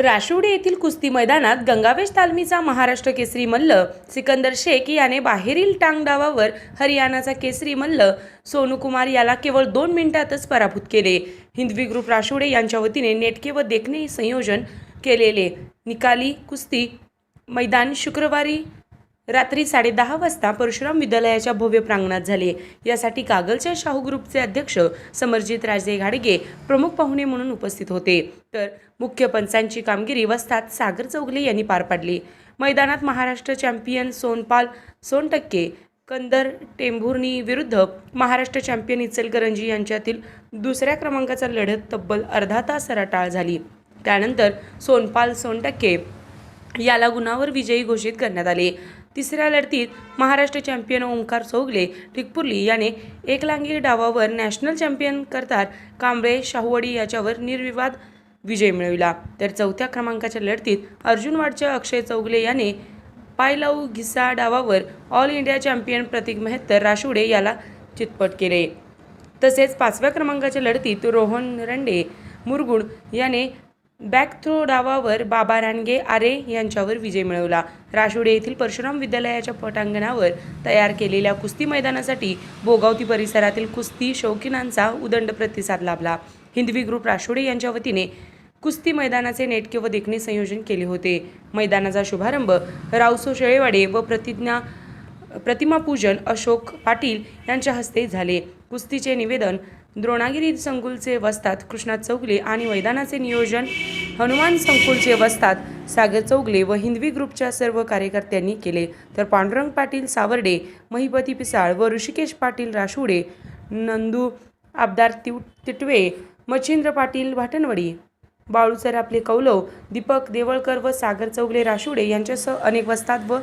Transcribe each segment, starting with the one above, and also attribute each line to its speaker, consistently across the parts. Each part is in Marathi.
Speaker 1: राशिवडे येथील कुस्ती मैदानात गंगावेश तालमीचा महाराष्ट्र केसरी मल्ल सिकंदर शेख याने बाहेरील टांग डावावर हरियाणाचा केसरी मल्ल सोनू कुमार याला केवळ दोन मिनिटातच पराभूत केले. हिंदवी ग्रुप राशिवडे यांच्या वतीने नेटके व देखणे संयोजन केलेले. निकाली कुस्ती मैदान शुक्रवारी रात्री साडेदहा वाजता परशुराम विद्यालयाच्या भव्य प्रांगणात झाले. यासाठी कागलच्या शाहू ग्रुपचे अध्यक्ष समरजित राजे घाडगे प्रमुख पाहुणे म्हणून उपस्थित होते. तर मुख्य पंचांची कामगिरी वस्तात सागर चौगले यांनी पार पाडली. मैदानात महाराष्ट्र चॅम्पियन सोनपाल सोनटक्के कंदर टेंभुर्णी विरुद्ध महाराष्ट्र चॅम्पियन इचलकरंजी यांच्यातील दुसऱ्या क्रमांकाचा लढत तब्बल अर्धा तास रटाळ झाली. त्यानंतर सोनपाल सोनटक्के याला गुणावर विजयी घोषित करण्यात आले. तिसऱ्या लढतीत महाराष्ट्र चॅम्पियन ओंकार चौगले टिकपुर्ली याने एकलांगी डावावर नॅशनल चॅम्पियन करतार कांबळे शाहूवडी याच्यावर निर्विवाद विजय मिळविला. तर चौथ्या क्रमांकाच्या लढतीत अर्जुनवाडच्या अक्षय चौगले याने पायलाऊ घिसा डावावर all India champion Pratik Mehtar Rashude याला चितपट केले. तसेच पाचव्या क्रमांकाच्या लढतीत रोहन रंडे मुरगुड याने बॅक थ्रो डावावर बाबा रानगे आरे यांच्यावर विजय मिळवला. राशोडे येथील परशुराम विद्यालयाच्या पटांगणावर तयार केलेल्या कुस्ती मैदानासाठी बोगावती परिसरातील कुस्ती शौकीनांचा उदंड प्रतिसाद लाभला. हिंदवी ग्रुप राशोडे यांच्या वतीने कुस्ती मैदानाचे नेटके व देखणे संयोजन केले होते. मैदानाचा शुभारंभ रावसो शेळेवाडे व प्रतिज्ञा प्रतिमापूजन अशोक पाटील यांच्या हस्ते झाले. कुस्तीचे निवेदन द्रोणागिरी संकुलचे वस्तात कृष्णा चौगले आणि मैदानाचे नियोजन हनुमान संकुलचे वस्तात सागर चौगले व हिंदवी ग्रुपच्या सर्व कार्यकर्त्यांनी केले. तर पांडुरंग पाटील सावर्डे महिपती पिसाळ व ऋषिकेश पाटील राशुडे नंदू आबदार तिव तिटवे मच्छिंद्र पाटील भाटणवडी बाळूसर आपले कौलव दीपक देवळकर व सागर चौगले राशुडे यांच्यासह अनेक वस्तात व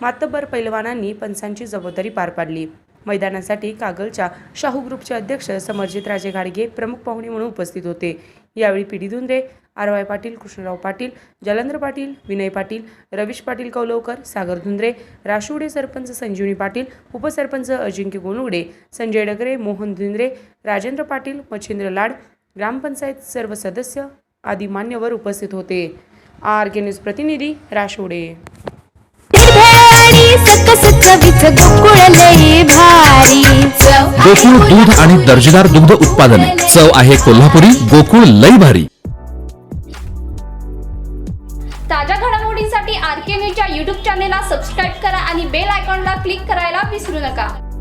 Speaker 1: मातब्बर पैलवानांनी पंचांची जबाबदारी पार पाडली. मैदानासाठी कागलच्या शाहू ग्रुपचे अध्यक्ष समरजित राजे गाडगे प्रमुख पाहुणे म्हणून उपस्थित होते. यावेळी P D Dhundre R Y Patil Krishnarao Patil Jalandra Patil Vinay Patil Ravish Patil Kaulavkar Sagar Dhundre Rashivade sarpanch Sanjivani Patil उपसरपंच अजिंक्य गोनुगडे संजय डगरे मोहन धुंद्रे राजेंद्र पाटील मच्छिंद्र लाड ग्रामपंचायत सर्व सदस्य आदी मान्यवर उपस्थित होते. आर के न्यूज प्रतिनिधी
Speaker 2: गोकुळ लई भारी.
Speaker 3: गोकुळ दूध आणि दर्जेदार दुग्ध उत्पादने. चव आहे कोल्हापुरी गोकुळ लई भारी.
Speaker 4: ताज्या घडामोडींसाठी आर के न्यूजच्या यूट्यूब चॅनेलला सबस्क्राईब करा आणि बेल आयकॉनला क्लिक करायला विसरू नका.